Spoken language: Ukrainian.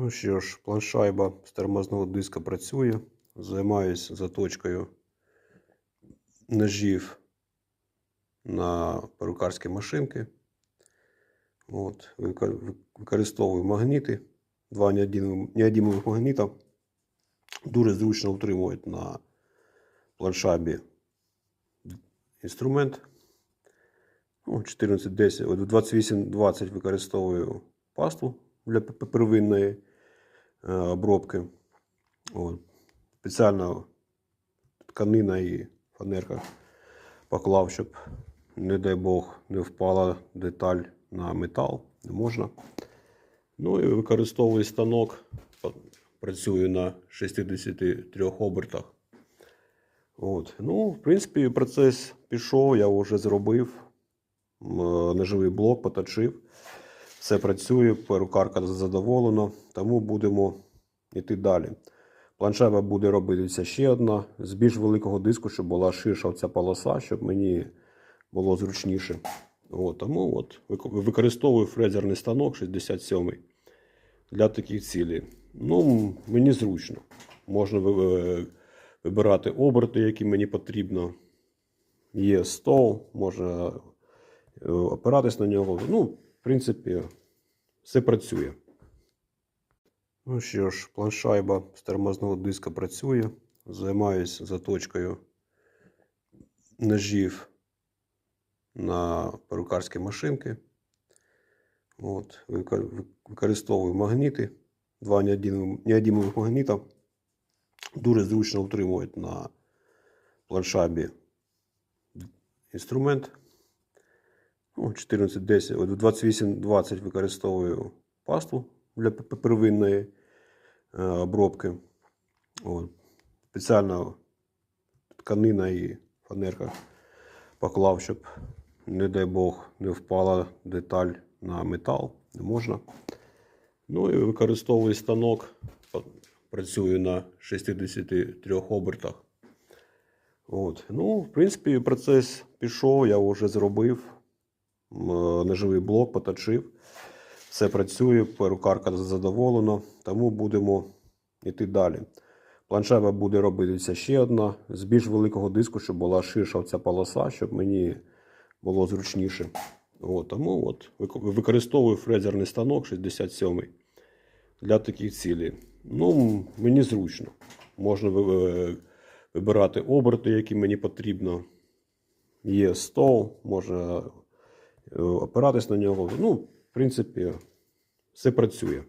Ну що ж, планшайба з тормозного диска працює. Займаюсь заточкою ножів на перукарські машинки. От, використовую магніти. Два неодімових магніта. Дуже зручно утримують на планшабі інструмент. Ну, 1410, от в 2820 використовую пасту для первинної обробки. От. Спеціально тканина і фанерка поклав, щоб, не дай Бог, не впала деталь на метал. Не можна. Ну і використовую станок. Працюю на 63 обертах. От. Ну, в принципі, процес пішов, я вже зробив. Е, блок поточив. Все працює, перукарка задоволена, тому будемо йти далі. Планшева буде робитися ще одна з більш великого диску, щоб була ширша ця полоса, щоб мені було зручніше. От, тому от, використовую фрезерний станок 67 для таких цілей. Ну, мені зручно. Можна е, вибирати оберти, які мені потрібно. Є стол, можна е, опиратись на нього. Ну, в принципі, все працює. Ну що ж, планшайба з тормозного диска працює. Займаюсь заточкою ножів на перукарські машинки. От, використовую магніти. Два неодімових магніта. Дуже зручно утримують на планшабі інструмент. Ну, 1410, от в 2820 використовую пасту для первинної е, обробки. От. Спеціально тканина і фанерка поклав, щоб, не дай Бог, не впала деталь на метал. Не можна. Ну і використовую станок. Працюю на 63 обертах. От. Ну, в принципі, процес пішов, я вже зробив. Е, блок поточив. Все працює, перукарка задоволена, тому будемо йти далі. Планшева буде робитися ще одна з більш великого диску, щоб була ширша ця полоса, щоб мені було зручніше. От, тому от, використовую фрезерний станок 67 для таких цілей. Ну, мені зручно. Можна е, вибирати оберти, які мені потрібно. Є стол, можна опиратись на нього. Ну, в принципі, все працює.